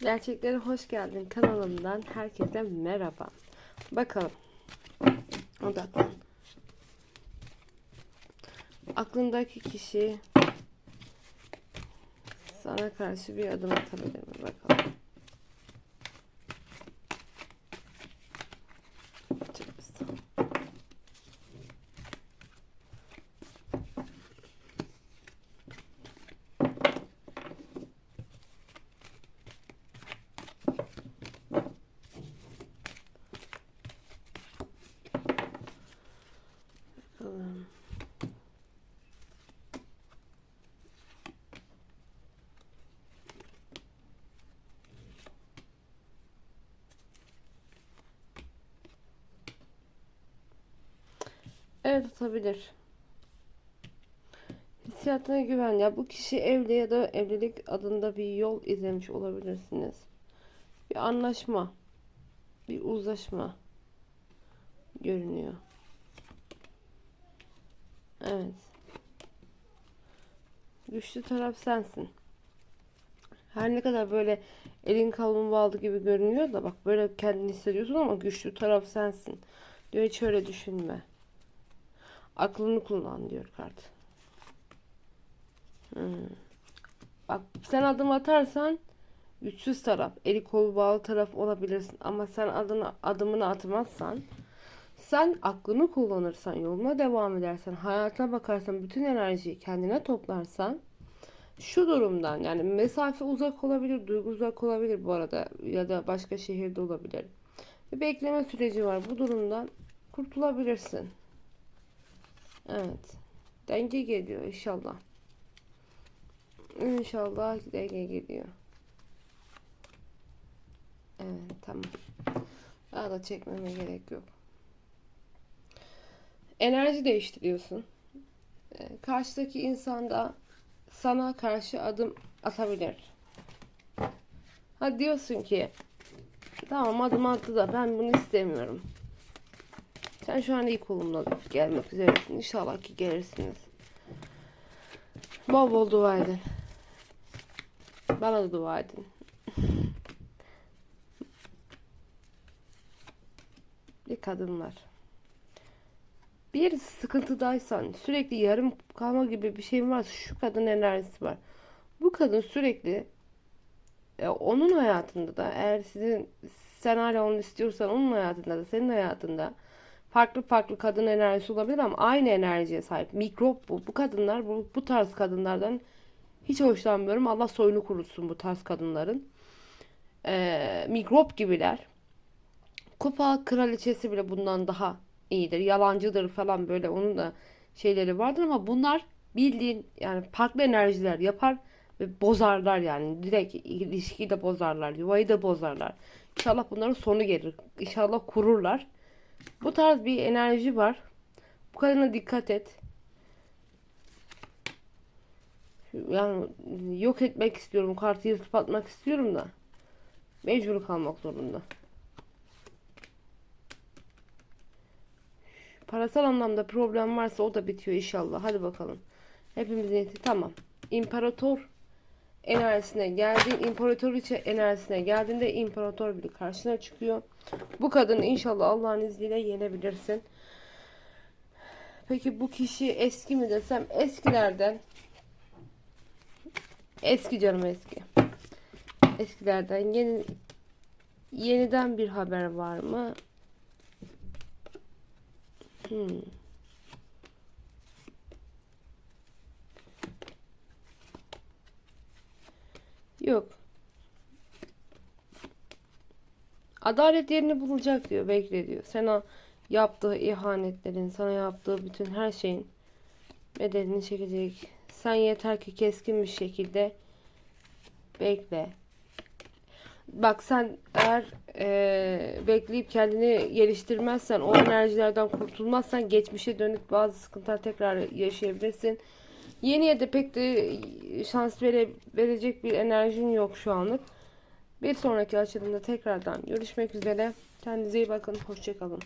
Gerçeklere hoş geldin kanalımdan herkese merhaba. Bakalım. Odaklan. Aklındaki kişi sana karşı bir adım atabilir mi? Bakalım. Evet atabilir. Hissiyatına güven. Ya bu kişi evli ya da evlilik adında bir yol izlemiş olabilirsiniz. Bir anlaşma, bir uzlaşma görünüyor. Evet. Güçlü taraf sensin. Her ne kadar böyle elin kalın bağlı gibi görünüyor da bak böyle kendini hissediyorsun ama güçlü taraf sensin. Diyor hiç öyle düşünme. Aklını kullan diyor kart. Hmm. Bak sen adım atarsan güçsüz taraf, eli kolu bağlı taraf olabilirsin ama sen adını adımını atmazsan sen aklını kullanırsan, yoluna devam edersen, hayatına bakarsan, bütün enerjiyi kendine toplarsan şu durumdan yani mesafe uzak olabilir, duygu uzak olabilir bu arada ya da başka şehirde olabilir. Bir bekleme süreci var. Bu durumdan kurtulabilirsin. Evet. Denge geliyor inşallah. İnşallah denge geliyor. Evet tamam. Daha da çekmeme gerek yok. Enerji değiştiriyorsun. Ee, Karşıdaki insan da sana karşı adım atabilir. Ha diyorsun ki tamam adım attı da ben bunu istemiyorum. Sen şu an iyi kolumda gelmek üzeresin. İnşallah ki gelirsiniz. Bol bol dua edin. Bana da dua edin. Bir kadın var. Bir sıkıntıdaysan, sürekli yarım kalma gibi bir şeyin varsa şu kadın enerjisi var. Bu kadın sürekli e, onun hayatında da eğer sizin sen hala onu istiyorsan onun hayatında da senin hayatında farklı farklı kadın enerjisi olabilir ama aynı enerjiye sahip. Mikrop bu. Bu kadınlar bu, bu tarz kadınlardan hiç hoşlanmıyorum. Allah soyunu kurusun bu tarz kadınların. Ee, mikrop gibiler. Kupa kraliçesi bile bundan daha iyidir. Yalancıdır falan böyle onun da şeyleri vardır ama bunlar bildiğin yani farklı enerjiler yapar ve bozarlar yani. Direkt ilişkiyi de bozarlar. Yuvayı da bozarlar. İnşallah bunların sonu gelir. İnşallah kururlar. Bu tarz bir enerji var. Bu kadına dikkat et. Yani yok etmek istiyorum. Kartı yırtıp atmak istiyorum da. Mecbur kalmak zorunda. Parasal anlamda problem varsa o da bitiyor inşallah. Hadi bakalım. Hepimizin niyeti tamam. İmparator enerjisine geldi. İmparatoriçe enerjisine geldiğinde imparator bile karşına çıkıyor. Bu kadını inşallah Allah'ın izniyle yenebilirsin. Peki bu kişi eski mi desem eskilerden eski canım eski. Eskilerden yeni yeniden bir haber var mı? Hmm. Yok. Adalet yerini bulacak diyor. Bekle diyor. Sana yaptığı ihanetlerin, sana yaptığı bütün her şeyin bedelini çekecek. Sen yeter ki keskin bir şekilde bekle. Bak sen eğer eee, bekleyip kendini geliştirmezsen, o enerjilerden kurtulmazsan geçmişe dönük bazı sıkıntılar tekrar yaşayabilirsin. Yeniye de pek de şans vere, verecek bir enerjin yok şu anlık. Bir sonraki açılımda tekrardan görüşmek üzere. Kendinize iyi bakın. Hoşçakalın.